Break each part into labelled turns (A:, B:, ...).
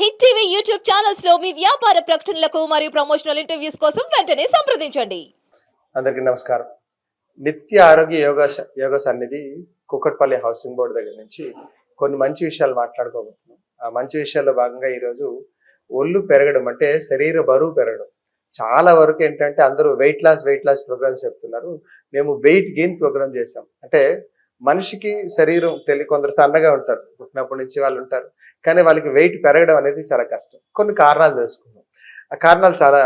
A: Hit TV YouTube ఛానల్స్లో మీ వ్యాపార ప్రకటనలకు మరియు ప్రమోషనల్ ఇంటర్వ్యూస్ కోసం వెంటనే సంప్రదించండి.
B: అందరికీ నమస్కారం. నిత్య ఆరోగ్య యోగా యోగా యోగ సన్నిధి కుక్కట్పల్లి హౌసింగ్ బోర్డు దగ్గర నుంచి కొన్ని మంచి విషయాలు మాట్లాడుకోబోతున్నాం. ఆ మంచి విషయాల్లో భాగంగా ఈరోజు ఒళ్ళు పెరగడం అంటే శరీర బరువు పెరగడం. చాలా వరకు ఏంటంటే అందరూ weight loss weight loss programs చెప్తున్నారు. మేము వెయిట్ గెయిన్ ప్రోగ్రామ్ చేస్తాం అంటే మనిషికి శరీరం తెలియ కొందరు సన్నగా ఉంటారు. పుట్టినప్పటి నుంచి వాళ్ళు ఉంటారు. కానీ వాళ్ళకి వెయిట్ పెరగడం అనేది చాలా కష్టం. కొన్ని కారణాలు తెలుసుకుందాం. ఆ కారణాలు చాలా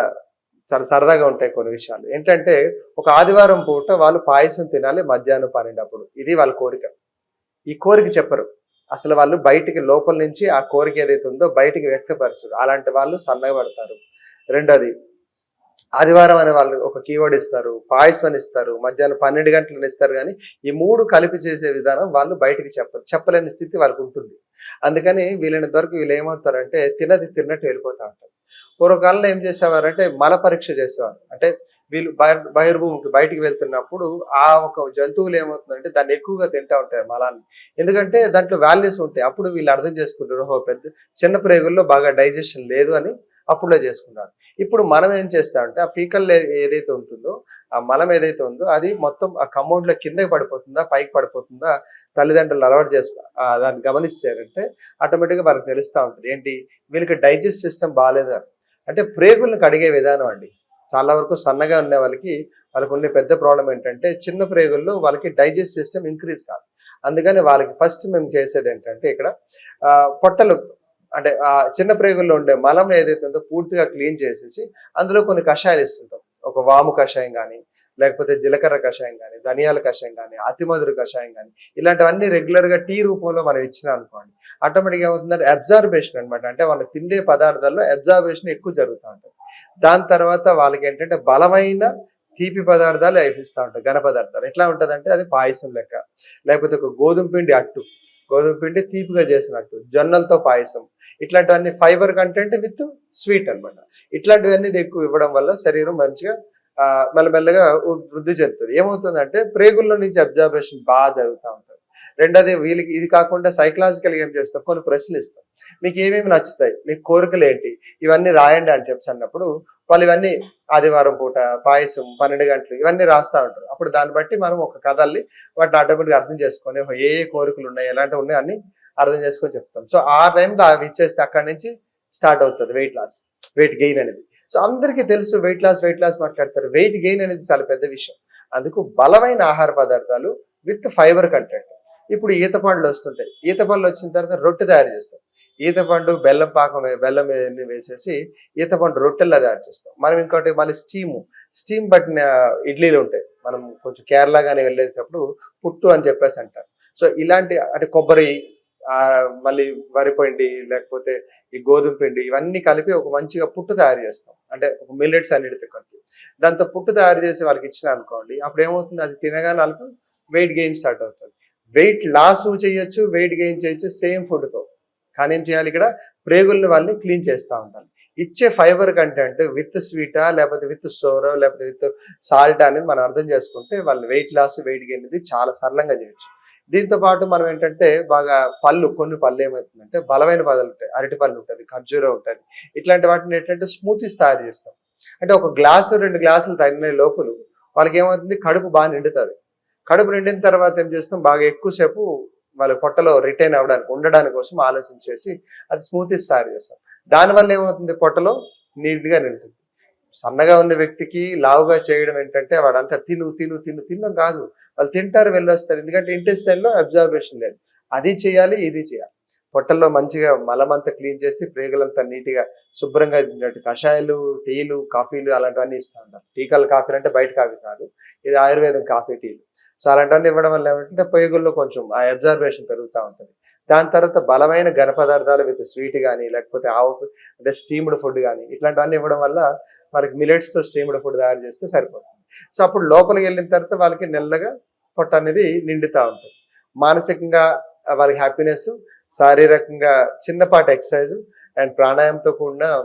B: చాలా సరదాగా ఉంటాయి కొన్ని విషయాలు. ఏంటంటే ఒక ఆదివారం పూట వాళ్ళు పాయసం తినాలి మధ్యాహ్నం పన్నెండప్పుడు ఇది వాళ్ళ కోరిక. ఈ కోరిక చెప్పరు. అసలు వాళ్ళు బయటికి లోపల నుంచి ఆ కోరిక ఏదైతే ఉందో బయటికి వ్యక్తపరచరు అలాంటి వాళ్ళు సన్నగా పడతారు. రెండోది ఆదివారం అనే వాళ్ళు ఒక కీవర్డ్ ఇస్తారు పాయసం అని ఇస్తారు మధ్యాహ్నం పన్నెండు గంటలను ఇస్తారు కానీ ఈ మూడు కలిపి చేసే విధానం వాళ్ళు బయటికి చెప్పరు చెప్పలేని స్థితి వాళ్ళకు ఉంటుంది. అందుకని వీళ్ళని దొరికి వీళ్ళు ఏమవుతారంటే తినది తిన్నట్టు వెళ్ళిపోతూ ఉంటారు. పూర్వకాలంలో ఏం చేసేవారంటే మల పరీక్ష చేసేవారు. అంటే వీళ్ళు బహిర్ బహిర్భూమికి బయటికి వెళ్తున్నప్పుడు ఆ ఒక జంతువులు ఏమవుతుందంటే దాన్ని ఎక్కువగా తింటా ఉంటాయి మలాన్ని. ఎందుకంటే దాంట్లో వాల్యూస్ ఉంటాయి. అప్పుడు వీళ్ళు అర్థం చేసుకుంటారు ఓహో పెద్ద చిన్న ప్రేగుల్లో బాగా డైజెషన్ లేదు అని అప్పుడే చేసుకున్నారు ఇప్పుడు మనం ఏం చేస్తామంటే ఆ ఫీకల్ ఏదైతే ఉంటుందో ఆ మలం ఏదైతే ఉందో అది మొత్తం ఆ కమౌండ్లో కిందకి పడిపోతుందా పైకి పడిపోతుందా తల్లిదండ్రులు అలవాటు చేసుకో దాన్ని గమనిస్తారంటే ఆటోమేటిక్గా వాళ్ళకి తెలుస్తూ ఉంటుంది. ఏంటి? వీళ్ళకి డైజెస్ట్ సిస్టమ్ బాగాలేదు అంటే ప్రేగులను కడిగే విధానం అండి. చాలా వరకు సన్నగా ఉన్న వాళ్ళకి వాళ్ళకు ఉండే పెద్ద ప్రాబ్లం ఏంటంటే చిన్న ప్రేగుల్లో వాళ్ళకి డైజెస్ట్ సిస్టమ్ ఇంక్రీజ్ కాదు. అందుకని వాళ్ళకి ఫస్ట్ మేము చేసేది ఏంటంటే ఇక్కడ పొట్టలు అంటే ఆ చిన్న ప్రేగుల్లో ఉండే మలం ఏదైతే ఉందో పూర్తిగా క్లీన్ చేసేసి అందులో కొన్ని కషాయాలు ఇస్తుంటాం ఒక వాము కషాయం కానీ లేకపోతే జీలకర్ర కషాయం కానీ ధనియాల కషాయం కానీ అతిమధుర కషాయం కానీ ఇలాంటివన్నీ రెగ్యులర్గా టీ రూపంలో మనం ఇచ్చినా అనుకోండి ఆటోమేటిక్గా ఏమవుతుందంటే అబ్జార్బేషన్ అన్నమాట. అంటే వాళ్ళు తిండే పదార్థాల్లో అబ్జార్బేషన్ ఎక్కువ జరుగుతూ ఉంటుంది. దాని తర్వాత వాళ్ళకి ఏంటంటే బలమైన తీపి పదార్థాలు అయిపిస్తూ ఉంటాయి ఘన పదార్థాలు. ఎట్లా ఉంటుందంటే అది పాయసం లెక్క. లేకపోతే ఒక గోధుమ పిండి అట్టు. గోధుమ పిండి తీపిగా చేసినట్టు. జొన్నలతో పాయసం. ఇట్లాంటివన్నీ ఫైబర్ కంటెంట్ విత్ స్వీట్ అన్నమాట. ఇట్లాంటివన్నీ ఎక్కువ ఇవ్వడం వల్ల శరీరం మంచిగా మెల్లమెల్లగా వృద్ధి చెందుతుంది. ఏమవుతుందంటే ప్రేగుల్లో నుంచి అబ్జర్వేషన్ బాగా జరుగుతూ ఉంటుంది. రెండోది వీళ్ళకి ఇది కాకుండా సైకలాజికల్గా ఏం చేస్తాం? కొన్ని ప్రశ్నలు ఇస్తాం. మీకు ఏమేమి నచ్చుతాయి? మీకు కోరికలు ఏంటి? ఇవన్నీ రాయండి అని చెప్పి అన్నప్పుడు వాళ్ళు ఇవన్నీ ఆదివారం పూట పాయసం పన్నెండు గంటలు ఇవన్నీ రాస్తా ఉంటారు. అప్పుడు దాన్ని బట్టి మనం ఒక కథల్ని వాటిని ఆటోమేటిక్గా అర్థం చేసుకొని ఏ ఏ కోరికలు ఉన్నాయి? ఎలాంటివి ఉన్నాయి? అన్ని అర్థం చేసుకొని చెప్తాం. సో ఆ టైంలో అవి ఇచ్చేస్తే అక్కడి నుంచి స్టార్ట్ అవుతుంది వెయిట్ లాస్ వెయిట్ గెయిన్ అనేది. సో అందరికీ తెలుసు వెయిట్ లాస్ వెయిట్ లాస్ మాట్లాడతారు. వెయిట్ గెయిన్ అనేది చాలా పెద్ద విషయం. అందుకు బలమైన ఆహార పదార్థాలు విత్ ఫైబర్ కంటెంట్ ఇప్పుడు ఈత పండ్లు వస్తుంటాయి. ఈత పండ్లు వచ్చిన తర్వాత రొట్టె తయారు చేస్తాం. ఈత పండు బెల్లం పాకం బెల్లం వేసేసి ఈత పండు రొట్టెల్లా తయారు చేస్తాం. మనం ఇంకోటి మళ్ళీ స్టీము స్టీమ్ పట్టిన ఇడ్లీలు ఉంటాయి. మనం కొంచెం కేరళ కానీ వెళ్ళేటప్పుడు పుట్టు అని చెప్పేసి అంటారు. సో ఇలాంటి అంటే కొబ్బరి మళ్ళీ వరి పిండి లేకపోతే ఈ గోధుమ పిండి ఇవన్నీ కలిపి ఒక మంచిగా పుట్టు తయారు చేస్తాం. అంటే ఒక మిల్లెట్స్ అన్నిటితో కలిపి దాంతో పుట్టు తయారు చేసి వాళ్ళకి ఇచ్చిన అనుకోండి అప్పుడు ఏమవుతుంది? అది తినగానే వాళ్ళకు వెయిట్ గెయిన్ స్టార్ట్ అవుతుంది. వెయిట్ లాస్ చేయొచ్చు వెయిట్ గెయిన్ చేయొచ్చు సేమ్ ఫుడ్తో కానీ ఏం చేయాలి ఇక్కడ? ప్రేగుల్ని వాళ్ళని క్లీన్ చేస్తూ ఉంటారు ఇచ్చే ఫైబర్ కంటెంట్ విత్ స్వీటా లేకపోతే విత్ సోరో లేకపోతే విత్ సాల్ట్ అనేది మనం అర్థం చేసుకుంటే వాళ్ళు వెయిట్ లాస్ వెయిట్ గెయిన్ అనేది చాలా సరళంగా చేయొచ్చు. దీంతో పాటు మనం ఏంటంటే బాగా పళ్ళు కొన్ని పళ్ళు ఏమవుతుందంటే బలమైన పళ్ళు ఉంటాయి. అరటి పళ్ళు ఉంటుంది ఖర్జూరం ఉంటుంది. ఇట్లాంటి వాటిని ఏంటంటే స్మూతీస్ తయారు చేస్తాం. అంటే ఒక గ్లాసు రెండు గ్లాసులు తగిన లోపల వాళ్ళకి ఏమవుతుంది? కడుపు బాగా నిండుతుంది. కడుపు నిండిన తర్వాత ఏం చేస్తాం? బాగా ఎక్కువసేపు వాళ్ళ పొట్టలో రిటైన్ అవ్వడానికి ఉండడానికి కోసం ఆలోచించేసి అది స్మూతీస్ తయారు చేస్తాం. దానివల్ల ఏమవుతుంది? పొట్టలో నీట్గా నిండుతుంది. సన్నగా ఉన్న వ్యక్తికి లావుగా చేయడం ఏంటంటే వాడంతా తిను తిను తిను తినడం కాదు. వాళ్ళు తింటారు వెళ్ళొస్తారు. ఎందుకంటే ఇంటెస్టైన్లో లో అబ్జర్వేషన్ లేదు. అది చేయాలి ఇది చేయాలి. పొట్టల్లో మంచిగా మలమంతా క్లీన్ చేసి ప్రేగులంతా నీట్గా శుభ్రంగా తిన్నట్టు కషాయాలు టీలు కాఫీలు అలాంటివన్నీ ఇస్తూ ఉంటారు. టీకాలు కాఫీలు అంటే బయట కాఫీ కాదు. ఇది ఆయుర్వేదం కాఫీ టీలు. సో అలాంటివన్నీ ఇవ్వడం వల్ల ఏమంటే పేగుల్లో కొంచెం ఆ అబ్జర్వేషన్ పెరుగుతూ ఉంటుంది. దాని తర్వాత బలమైన ఘన పదార్థాలు విత్ స్వీట్ కానీ లేకపోతే ఆవు అంటే స్టీమ్డ్ ఫుడ్ కానీ ఇట్లాంటివన్నీ ఇవ్వడం వల్ల వాళ్ళకి మిలెట్స్తో తో ఫుడ్ తయారు చేస్తే సరిపోతుంది. సో అప్పుడు లోపలికి వెళ్ళిన తర్వాత వాళ్ళకి నెల్లగా పొట్ట అనేది నిండుతూ ఉంటుంది. మానసికంగా వాళ్ళకి హ్యాపీనెస్ శారీరకంగా చిన్నపాటి ఎక్సర్సైజ్ అండ్ ప్రాణాయామంతో కూడిన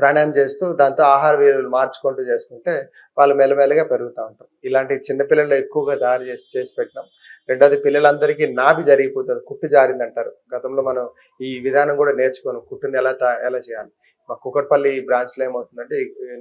B: ప్రాణాయామం చేస్తూ దాంతో ఆహార విలువలు మార్చుకుంటూ చేసుకుంటే వాళ్ళు మెల్లమెల్లగా పెరుగుతూ ఉంటారు. ఇలాంటి చిన్నపిల్లలు ఎక్కువగా దారి చేసి చేసి పెట్టినాం రెండోది పిల్లలందరికీ నాభి జరిగిపోతుంది. కుట్టు జారింది అంటారు గతంలో మనం ఈ విధానం కూడా నేర్చుకోను కుట్టుని ఎలా తా- ఎలా చేయాలి? మా కుకట్పల్లి బ్రాంచ్లో ఏమవుతుందంటే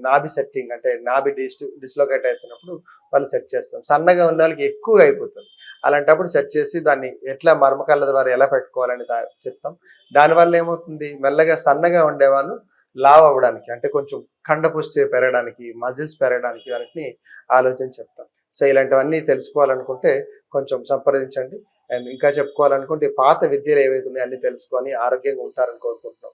B: నాభి సెట్టింగ్ అంటే నాభి డిస్ డిస్లోకేట్ అవుతున్నప్పుడు వాళ్ళు సెట్ చేస్తాం సన్నగా ఉన్న వాళ్ళకి ఎక్కువగా అయిపోతుంది. అలాంటప్పుడు సెట్ చేసి దాన్ని ఎట్లా మర్మకాళ్ళ ద్వారా ఎలా పెట్టుకోవాలని చెప్తాం. దానివల్ల ఏమవుతుంది? మెల్లగా సన్నగా ఉండేవాళ్ళు లావ్ అవ్వడానికి అంటే కొంచెం కండపుష్టి పెరగడానికి మజిల్స్ పెరగడానికి వాటిని ఆలోచన చెప్తాం. సో ఇలాంటివన్నీ తెలుసుకోవాలనుకుంటే కొంచెం సంప్రదించండి. అండ్ ఇంకా చెప్పుకోవాలనుకుంటే పాత విద్యలు ఏవైతే ఉన్నాయో అన్ని తెలుసుకొని ఆరోగ్యంగా ఉంటారని కోరుకుంటున్నాం.